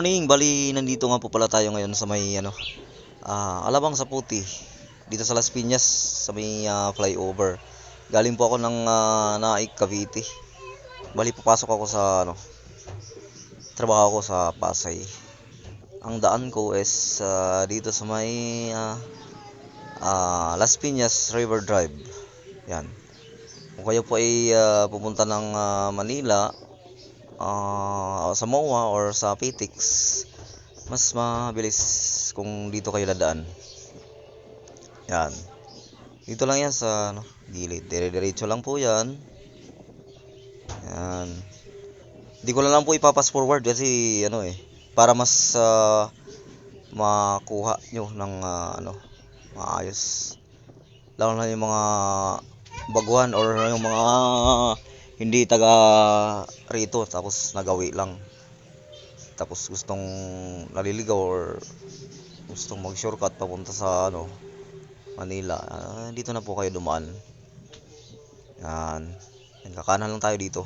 Morning, bali nandito nga po pala tayo ngayon sa may ano, ah, Alabang sa Puti. Dito sa Las Piñas sa may ah, flyover. Galing po ako ng ah, Naik, Cavite. Bali papasok ako sa ano, trabaho ko sa Pasay. Ang daan ko is ah, dito sa may ah, ah, Las Piñas River Drive. Yan. Kung kayo po ay ah, pupunta ng ah, Manila, ah, sa MOA or sa PTX, mas mabilis kung dito kayo dadaan. Yan. Dito lang yan sa ano, gilid. Dire-diretso lang po yan. Yan. Hindi ko na lang po ipapas forward kasi ano eh, para mas ah, makuha nyo ng ah, ano, maayos. Lalo na yung mga baguhan or yung mga hindi taga rito tapos nagawi lang. Tapos gustong naliligaw or gustong mag-shortcut papunta sa ano Manila. Ah, dito na po kayo dumaan. Yan. Kakanan lang tayo dito.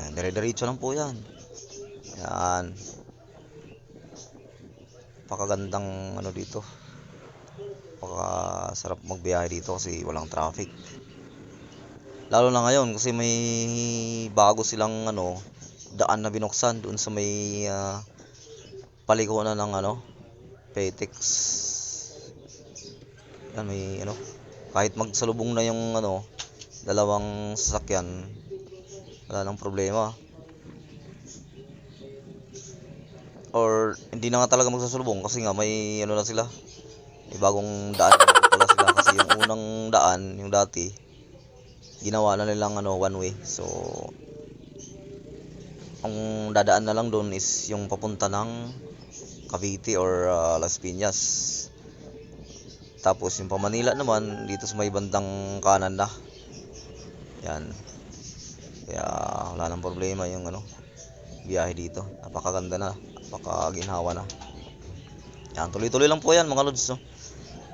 Yan, dire-diretso lang po yan. Yan. Pakagandang ano dito. Paka sarap magbiyahe dito kasi walang traffic. Lalo na ngayon kasi may bago silang ano daan na binuksan doon sa may ah, palikuan ng ano Petex. Yan may ano kahit magsalubong na yung ano dalawang sasakyan wala nang problema. Or hindi na nga talaga magsasalubong kasi nga may ano na sila. May bagong daan pala sila kasi yung unang daan, yung dati, ginawa na nilang ano one way. So ang dadaan na lang doon is yung papunta ng Cavite or ah, Las Piñas. Tapos yung pa Manila naman dito sa may bandang kanan na. Yan. Kaya wala nang problema yung ano biyahe dito. Napakaganda na, napakaginhawa na. Yan, tuloy-tuloy lang po yan mga lods. No?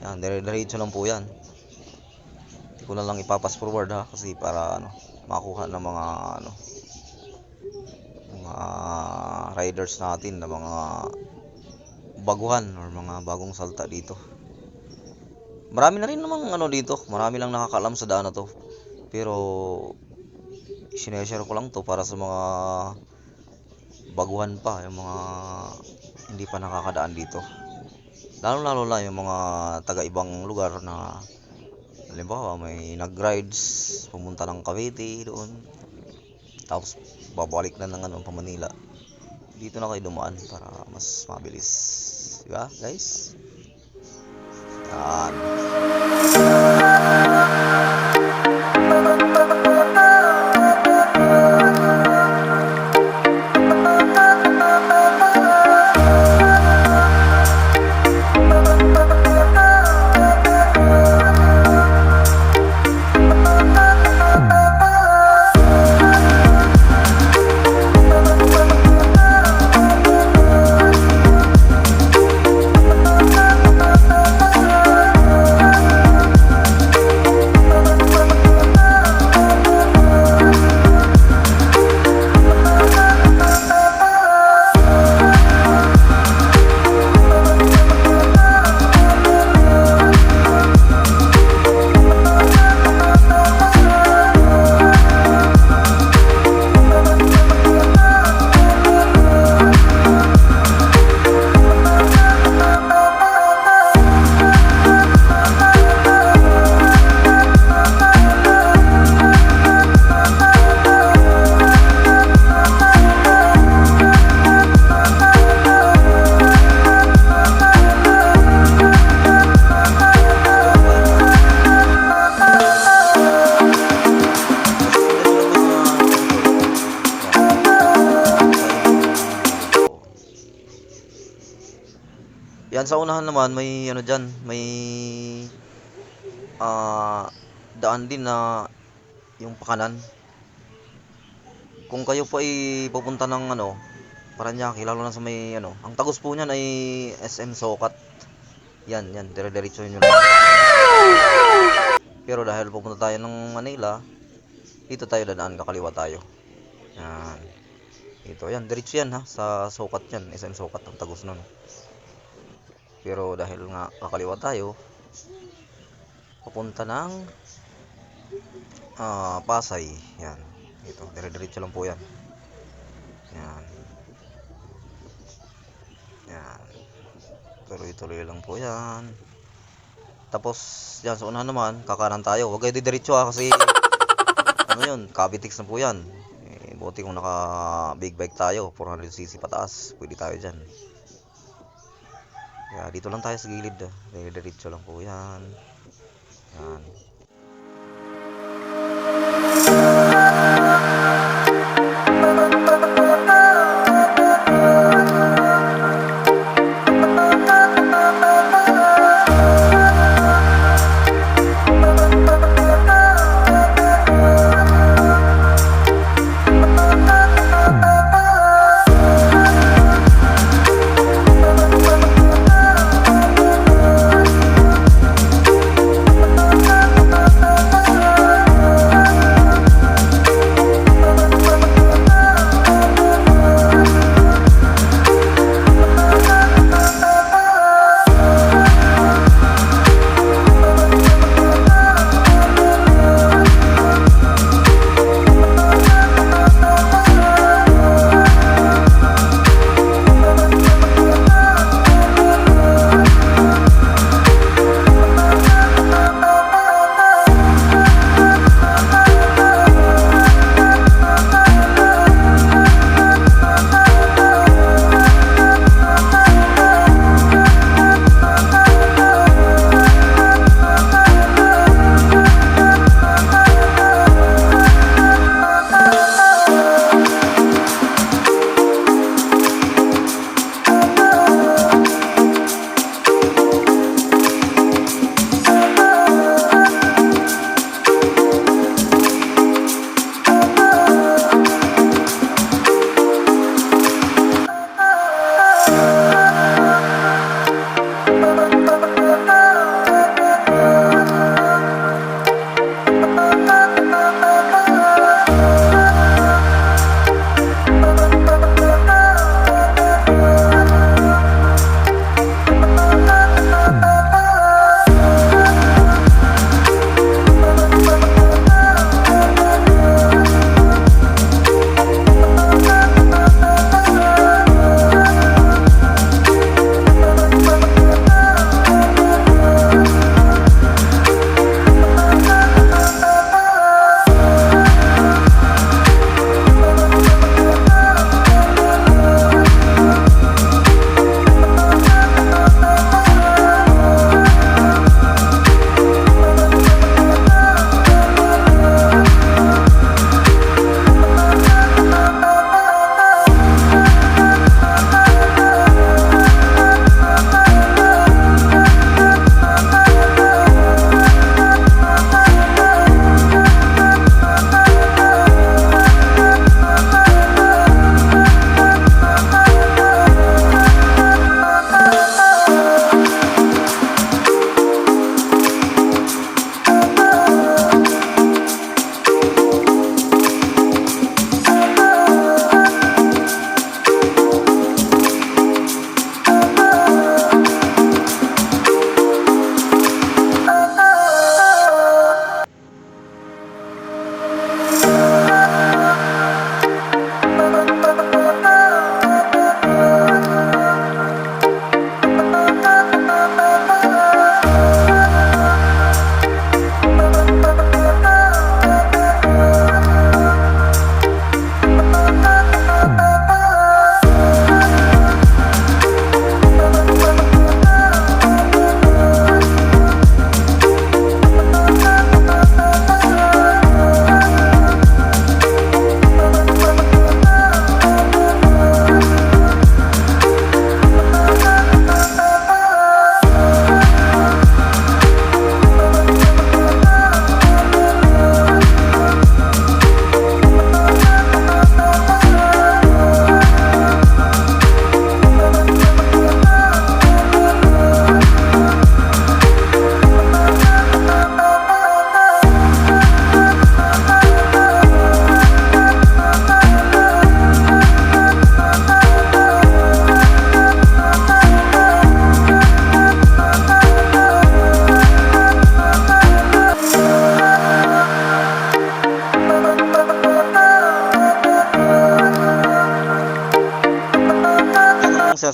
Yan, dire-diretso lang po yan. Ko na lang ipapas forward ha kasi para ano makuha ng mga ano mga riders natin na mga baguhan or mga bagong salta dito. Marami na rin namang ano dito, marami lang nakakaalam sa daan na to. Pero sineshare ko lang to para sa mga baguhan pa, yung mga hindi pa nakakadaan dito. Lalo lalo na yung mga taga ibang lugar na halimbawa may nag-rides pumunta ng Cavite doon. Tapos babalik na ng ano pa Manila. Dito na kayo dumaan para mas mabilis. Di ba guys? Yan Sa unahan naman may ano diyan, may ah daan din na yung pakanan. Kung kayo po ay pupunta ng ano, Paranaque, lalo na sa may ano, ang tagos po niyan ay SM Sokat. Yan, yan, dire-diretso yun lang. Pero dahil pupunta tayo ng Manila, dito tayo dadaan, kakaliwa tayo. Yan. Ito, yan, diretso yan ha, sa sukat yan, SM sukat ng tagos nun. Pero dahil nga kakaliwa tayo, papunta ng ah, Pasay, yan. Ito, dire-diretso lang po yan. Yan. Yan. Tuloy-tuloy lang po yan. Tapos, yan, sa unahan naman, kakanan tayo. Huwag kayo didiretso ha, kasi ano yun, Cavitex na po yan. Eh, buti kung naka big bike tayo, 400cc pataas, pwede tayo dyan. Kaya dito lang tayo sa gilid. ah. Diretso lang po yan. Yan.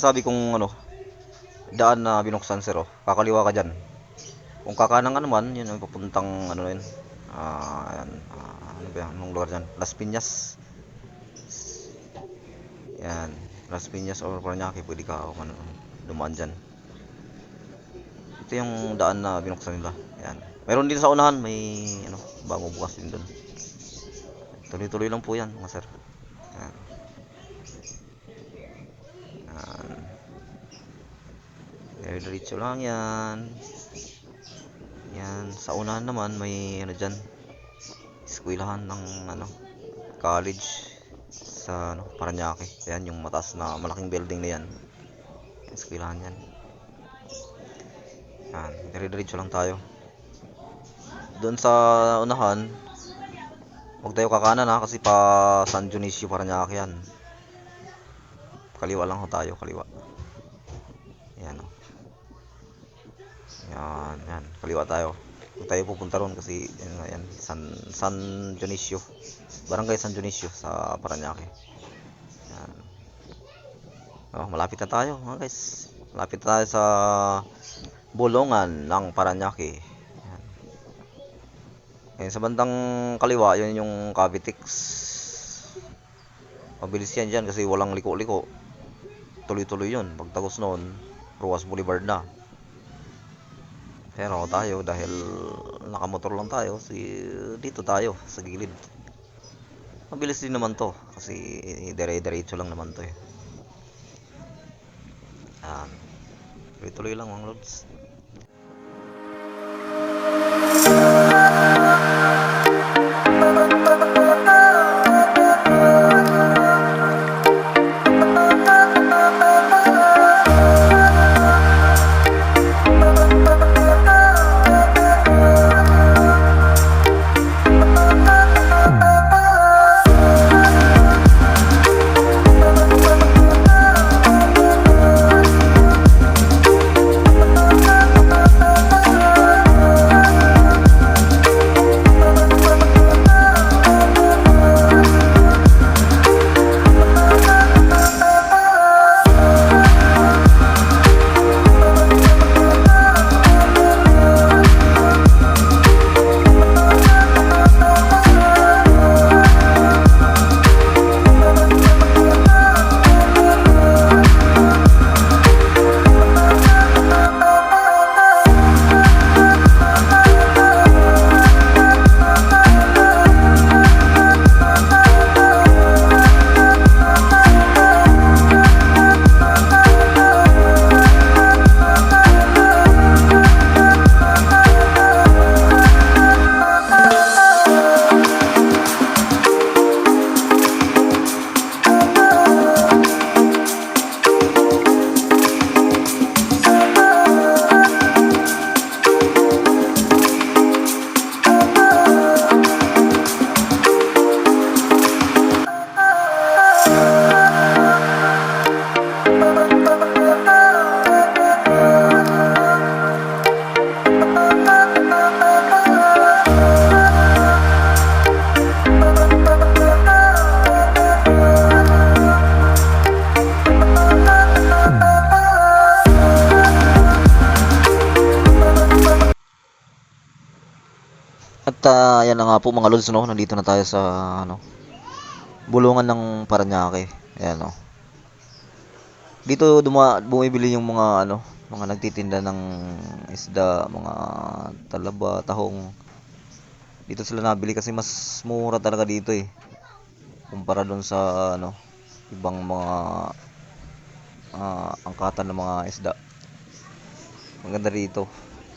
Sinasabi kong ano, daan na binuksan sir oh. Kakaliwa ka dyan. Kung kakanan ka naman, yun ang papuntang ano yun. Ah, ayan. Ah, ano ba yan? Anong lugar dyan? Las Piñas. Yan. Las Piñas or Paranaque, pwede ka um, ano, dumaan dyan. Ito yung daan na binuksan nila. Yan. Meron din sa unahan, may ano, bagong bukas din doon. Tuloy-tuloy lang po yan, mga sir. Yan. Very diretso lang yan. Yan. Sa unahan naman, may ano dyan. Eskwelahan ng ano, college sa ano, Paranaque. Yan, yung mataas na malaking building na yan. Eskwelahan yan. Yan. Dire-diretso lang tayo. Doon sa unahan, huwag tayo kakanan ha, kasi pa San Dionisio Paranaque yan. Kaliwa lang ho tayo, kaliwa. Yan o. Yan, yan. Kaliwa tayo. Huwag tayo pupunta ron kasi yan, yan, San, San Dionisio. Barangay San Dionisio sa Paranaque. Yan. Oh, malapit na tayo mga guys. Malapit na tayo sa Bulungan ng Paranaque. Yan. Yan, sa bandang kaliwa, yun yung Cavitex. Mabilis yan dyan kasi walang liko-liko. Tuloy-tuloy yun. Pagtagos noon, Ruas Boulevard na. Pero tayo dahil nakamotor lang tayo, si dito tayo sa gilid. Mabilis din naman to kasi dire-diretso lang naman to eh. Yan. Tuloy-tuloy lang mga lods. Ah, yan na nga po mga lods no, nandito na tayo sa ano bulungan ng Paranaque. Ayan no. Dito duma bumibili yung mga ano, mga nagtitinda ng isda, mga talaba, tahong. Dito sila nabili kasi mas mura talaga dito eh. Kumpara doon sa ano, ibang mga ah, angkatan ng mga isda. Maganda rito.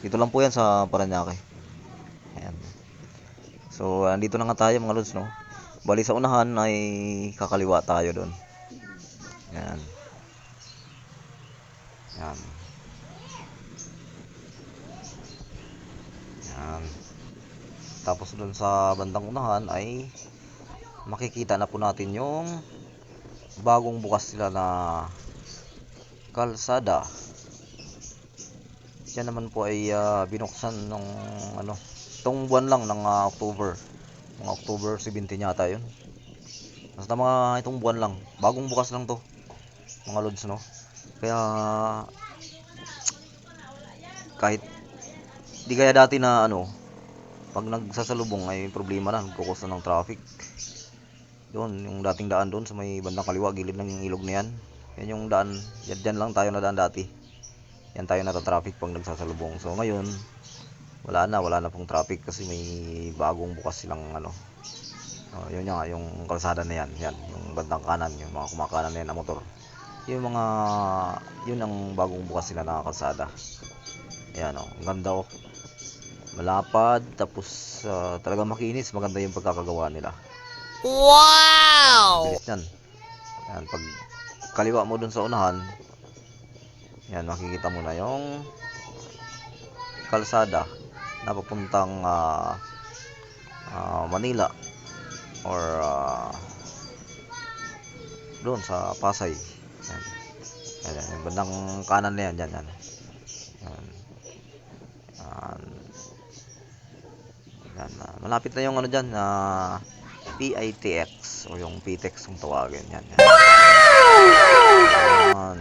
Dito lang po yan sa Paranaque. So, andito na nga tayo mga lods, no? Bali sa unahan ay kakaliwa tayo doon. Ayan. Ayan. Ayan. Tapos doon sa bandang unahan ay makikita na po natin yung bagong bukas sila na kalsada. Yan naman po ay ah, binuksan ng ano, itong buwan lang ng ah, October. Mga October 17 yata yun. Basta mga itong buwan lang. Bagong bukas lang to. Mga lods no. Kaya kahit di kaya dati na ano, pag nagsasalubong ay problema na, nagkukos na ng traffic. Doon, yung dating daan doon sa may bandang kaliwa, gilid ng ilog na yan. Yan yung daan, yan, dyan lang tayo na daan dati. Yan tayo nata-traffic pag nagsasalubong. So ngayon, wala na, wala na pong traffic kasi may bagong bukas silang ano. Oh, yun nga, yung kalsada na yan, yan, yung bandang kanan, yung mga kumakanan na yan na motor. Yung mga, yun ang bagong bukas sila na kalsada. Ayan o, ang ganda o. Malapad, tapos ah, talagang makinis, maganda yung pagkakagawa nila. Wow! Bilis yan. Yan, pag kaliwa mo dun sa unahan, yan, makikita mo na yung kalsada na papuntang ah, ah, Manila or ah, doon sa Pasay. Yan. Yan, yan, yung bandang kanan na yan, yan, yan. Yan. Yan. Yan, malapit na yung ano dyan, na PITX o yung PTX kung tawagin yan. yan. Yan.